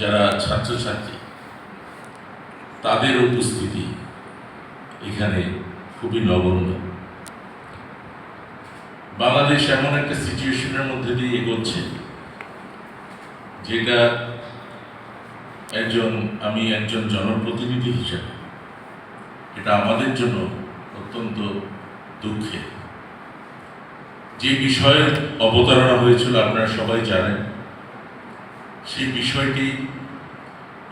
যারা ছাত্রছাত্রী, তাদের উপস্থিতি এখানে খুবই নগণ্য। বাংলাদেশ এমন একটা সিচুয়েশনের মধ্যে দিয়ে এগোচ্ছে, যেটা একজন, আমি একজন জনপ্রতিনিধি হিসেবে, এটা আমাদের জন্য অত্যন্ত দুঃখের। যে বিষয়ের অবতারণা হয়েছিল আপনারা সবাই জানেন সেই বিষয়টি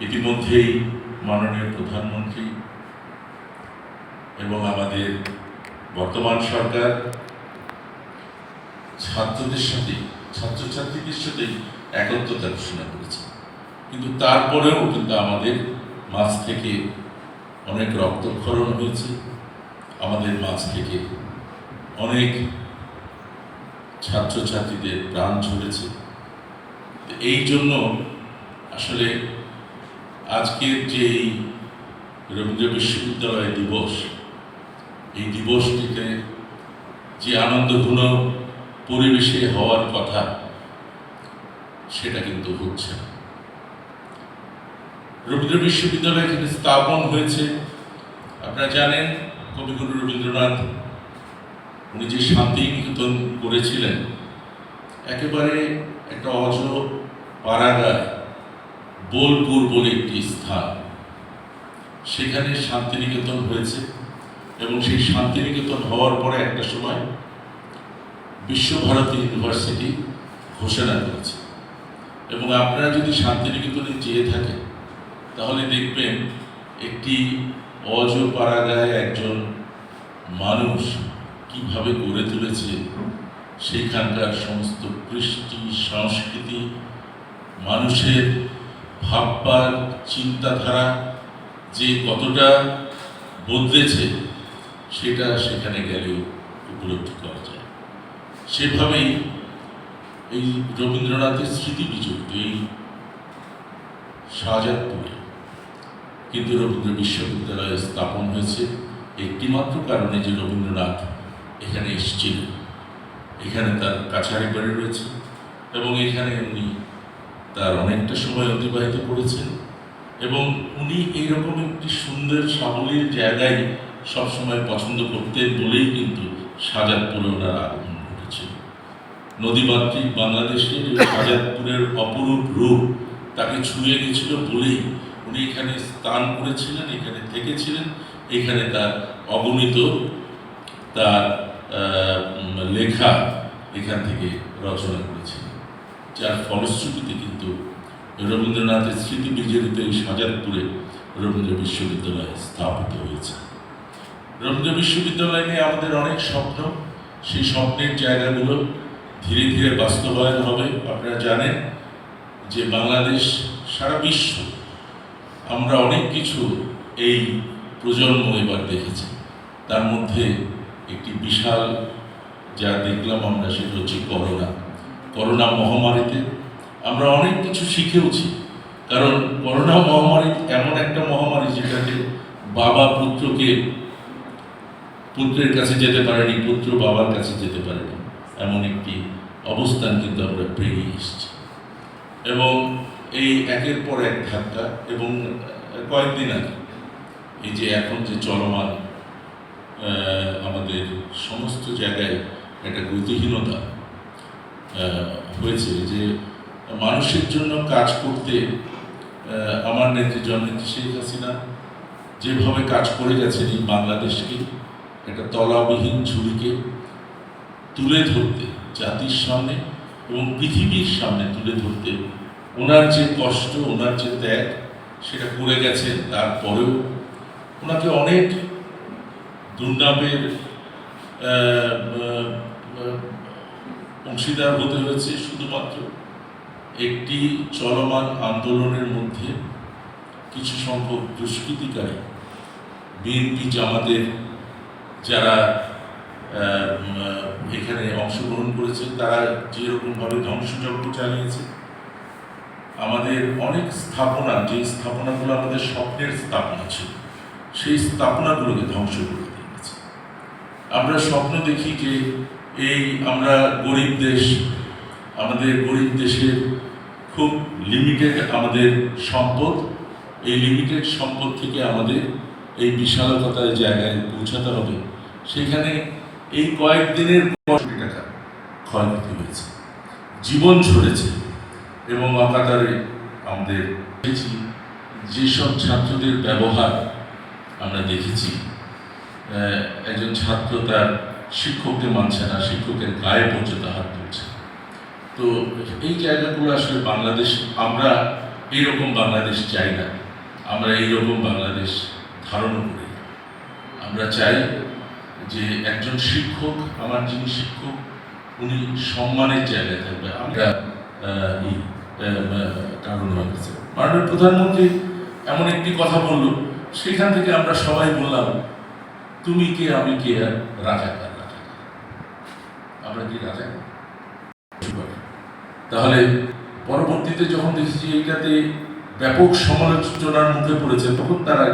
ইতিমধ্যেই মাননীয় প্রধানমন্ত্রী এবং আমাদের বর্তমান সরকার ছাত্রদের সাথে, ছাত্রছাত্রীদের সাথে একত্রতা ঘোষণা করেছে। কিন্তু তারপরেও কিন্তু আমাদের মাঝ থেকে অনেক রক্তক্ষরণ হয়েছে। আমাদের মাঝ থেকে অনেক ছাত্রছাত্রীদের প্রাণ ঝরেছে। এই জন্য আসলে আজকের যে এই রবীন্দ্র বিশ্ববিদ্যালয় দিবস, এই দিবসটিতে যে আনন্দঘন পরিবেশে হওয়ার কথা, সেটা কিন্তু হচ্ছে রবীন্দ্র বিশ্ববিদ্যালয় এখানে স্থাপন হয়েছে। আপনারা জানেন, কবিগুরু রবীন্দ্রনাথ, উনি যে শান্তি নিকেতন করেছিলেন, একেবারে একটা অজ পাড়াগায় বোলপুর বলে একটি স্থান। সেখানে শান্তিনিকেতন হয়েছে এবং সেই শান্তিনিকেতন হওয়ার পরে একটা সময় বিশ্বভারতী ইউনিভার্সিটি ঘোষণা করেছে। এবং আপনারা যদি শান্তিনিকেতনে যেয়ে থাকেন, তাহলে দেখবেন একটি অজ পাড়াগায় একজন মানুষ কীভাবে গড়ে তুলেছে সেইখানকার সমস্ত কৃষ্টি, সংস্কৃতি মানুষের ভাববার চিন্তাধারা যে কতটা বদলেছে, সেটা সেখানে গেলেও উপলব্ধি করা যায়। সেভাবেই এই রবীন্দ্রনাথের স্মৃতি এই শাহজাদপুরে কিন্তু রবীন্দ্র বিশ্ববিদ্যালয় স্থাপন হয়েছে। একটিমাত্র কারণে যে রবীন্দ্রনাথ এখানে এসেছিলেন। এখানে তার কাছারি বাড়ি রয়েছে এবং এখানে উনি তার অনেকটা সময় অতিবাহিত করেছেন এবং উনি এইরকম একটি সুন্দর সাবলীল জায়গায় সবসময় পছন্দ করতেন বলেই কিন্তু সাজাদপুরে ওনার আগমন ঘটেছিল নদীমাতৃক বাংলাদেশের সাজাদপুরের অপরূপ রূপ তাকে ছুঁয়ে গেছিল বলেই উনি এখানে স্থান করেছিলেন, এখানে থেকেছিলেন, এখানে তার অগণিত তার লেখা এখান থেকে রচনা করেছিলেন। যার ফলশ্রুতিতে কিন্তু রবীন্দ্রনাথের স্মৃতি বিজড়িত এই সাজাদপুরে রবীন্দ্র বিশ্ববিদ্যালয় স্থাপিত হয়েছে। রবীন্দ্র বিশ্ববিদ্যালয় নিয়ে আমাদের অনেক স্বপ্ন। সেই স্বপ্নের জায়গাগুলো ধীরে ধীরে বাস্তবায়ন হবে। আপনারা জানেন যে বাংলাদেশ, সারা বিশ্ব আমরা অনেক কিছু এই প্রজন্ম এবার দেখেছি। তার মধ্যে একটি বিশাল যা দেখলাম আমরা, সেটা হচ্ছে করোনা। করোনা মহামারীতে আমরা অনেক কিছু শিখেওছি। কারণ করোনা মহামারী এমন একটা মহামারী যেটাতে বাবা পুত্রকে পুত্রের কাছে যেতে পারেনি, পুত্র বাবার কাছে যেতে পারেনি। এমন একটি অবস্থান কিন্তু আমরা পেরিয়ে এসেছি। এবং এই একের পর এক ধাক্কা এবং কয়েকদিন আগে এই যে এখন যে চলমান আমাদের সমস্ত জায়গায় একটা গতিহীনতা হয়েছে যে মানুষের জন্য কাজ করতে আমার নেত্রী, জননেত্রী শেখ হাসিনা যেভাবে কাজ করে গেছেন এই বাংলাদেশকে, একটা তলাবিহীন ঝুড়িকে তুলে ধরতে জাতির সামনে এবং পৃথিবীর সামনে তুলে ধরতে, ওনার যে কষ্ট, ওনার যে ত্যাগ, সেটা করে গেছেন তারপরেও ওনাকে অনেক দুর্নামের অংশীদার হতে হয়েছে শুধুমাত্র একটি চলমান আন্দোলনের মধ্যে কিছু সংখ্যক দুষ্কৃতিকারী, বিএনপি জামাতের যারা এখানে অংশগ্রহণ করেছে, তারা যেরকমভাবে ধ্বংসযজ্ঞ চালিয়েছে। আমাদের অনেক স্থাপনা, যে স্থাপনাগুলো আমাদের স্বপ্নের স্থাপনা ছিল, সেই স্থাপনাগুলোকে ধ্বংস করে দিয়েছে। আমরা স্বপ্ন দেখি যে এই আমরা গরিব দেশ, আমাদের গরিব দেশের খুব লিমিটেড আমাদের সম্পদ। এই লিমিটেড সম্পদ থেকে আমাদের এই বিশালতার জায়গায় পৌঁছাতে হবে। সেখানে এই কয়েকদিনের কোটি টাকা ক্ষয়ক্ষতি হয়েছে, জীবন ঝরেছে এবং অকাতারে আমাদের দেখেছি, যেসব ছাত্রদের ব্যবহার আমরা দেখেছি একজন ছাত্র তার শিক্ষককে মানছে না, শিক্ষকের গায়ে পর্যন্ত হাত তুলছে। তো এই জায়গাগুলো আসলে বাংলাদেশ, আমরা এইরকম বাংলাদেশ চাই না। আমরা এইরকম বাংলাদেশ ধারণ করি। আমরা চাই যে একজন শিক্ষক, আমার যিনি শিক্ষক, উনি সম্মানের জায়গায় থাকবে। আমরা কারণ হয়েছে। মাননীয় প্রধানমন্ত্রী এমন একটি কথা বলল, সেখান থেকে আমরা সবাই বললাম, তুমি কে, আমি কে রাজাকার আমরা কি রাজাকার তাহলে পরবর্তীতে যখন দেখেছি এইটাতে ব্যাপক সমালোচনার মুখে পড়েছে তখন তারা